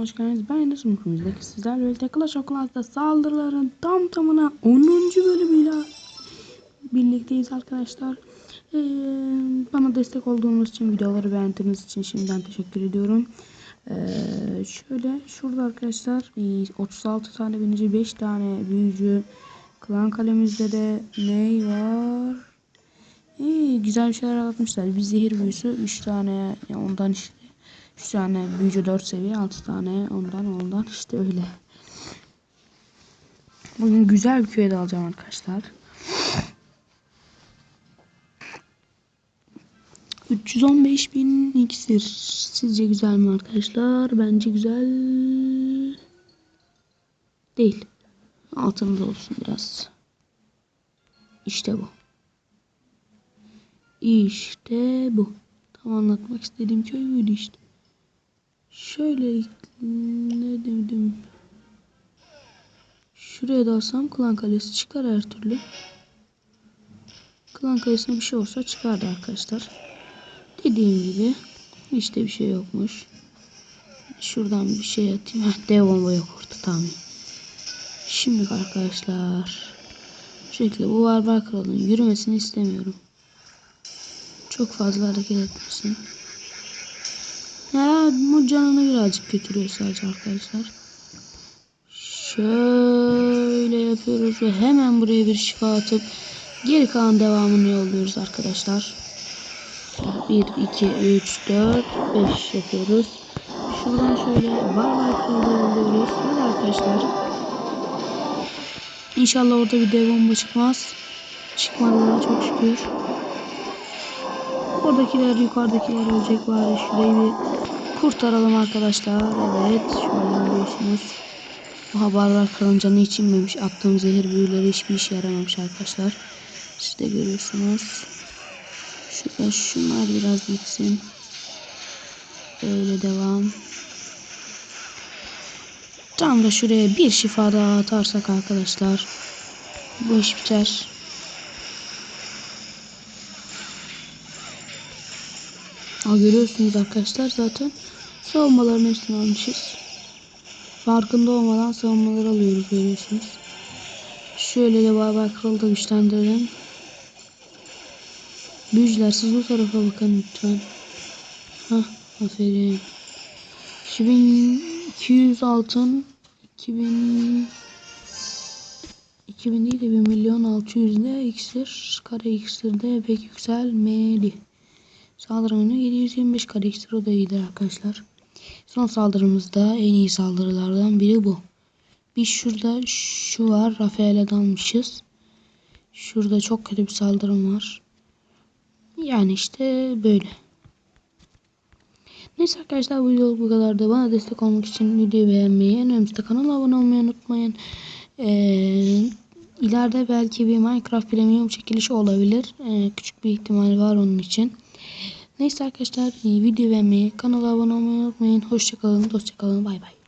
hoş geldiniz. Ben Enes Mükümüzdeki sizlerle birlikte Clash of Clans'ta saldırıların tam tamına 10. bölümüyle birlikteyiz arkadaşlar. Ee, bana destek olduğunuz için, videoları beğendiğiniz için şimdiden teşekkür ediyorum. Ee, şöyle şurada arkadaşlar e, 36 tane binici, 5 tane büyücü. Klan kalemizde de ne var? İyi, güzel bir şeyler atmışlar. Bir zehir büyüsü 3 tane yani ondan işte. 3 tane büyücü 4 seviye 6 tane ondan ondan işte öyle. Bugün güzel bir köye de alacağım arkadaşlar. 315 bin iksir. Sizce güzel mi arkadaşlar? Bence güzel değil. Altında olsun biraz. İşte bu. İşte bu. Tam anlatmak istediğim köy buydu işte. Şöyle ne dedim. Şuraya da alsam klan kalesi çıkar her türlü. Klan kalesine bir şey olsa çıkardı arkadaşlar. Dediğim gibi işte bir şey yokmuş. Şuradan bir şey atayım. Heh, dev bomba yok orada tamam. Şimdi arkadaşlar. Şekilde bu barbar kralın yürümesini istemiyorum. Çok fazla hareket etmesin. Bu canını birazcık götürüyor sadece arkadaşlar. Şöyle yapıyoruz ve hemen buraya bir şifa atıp geri kalan devamını yolluyoruz arkadaşlar. 1, 2, 3, 4, 5 yapıyoruz. Şuradan şöyle barbar kralı yolluyoruz. Hadi arkadaşlar. İnşallah orada bir dev bomba çıkmaz. Çıkmadı çok şükür. Oradakiler yukarıdakiler ölecek bari şurayı bir kurtaralım arkadaşlar. Evet şöyle görüyorsunuz. Bu haberler karıncanın içinmemiş. Attığım zehir büyüleri hiçbir işe yaramamış arkadaşlar. Siz de görüyorsunuz. Şurada şunlar biraz gitsin. Böyle devam. Tam da şuraya bir şifa daha atarsak arkadaşlar. Bu iş biter. Aa, görüyorsunuz arkadaşlar zaten savunmaların hepsini almışız. Farkında olmadan savunmaları alıyoruz görüyorsunuz. Şöyle de barbar kralı da güçlendirelim. Büyücüler siz bu tarafa bakın lütfen. Hah aferin. 2200 altın 2000 2000 değil de 1 milyon 600 ile iksir kare iksirde pek yükselmedi. Saldırı oyunu 725 kare iksir o da iyidir arkadaşlar. Son saldırımızda en iyi saldırılardan biri bu. Bir şurada şu var. Rafael'e dalmışız. Şurada çok kötü bir saldırım var. Yani işte böyle. Neyse arkadaşlar bu video bu kadar da bana destek olmak için videoyu beğenmeyi en önemlisi kanala abone olmayı unutmayın. Ee, ileride belki bir Minecraft Premium çekilişi olabilir. Ee, küçük bir ihtimal var onun için. Neyse arkadaşlar video beğenmeyi, kanala abone olmayı unutmayın. Hoşçakalın, dostçakalın, bay bay.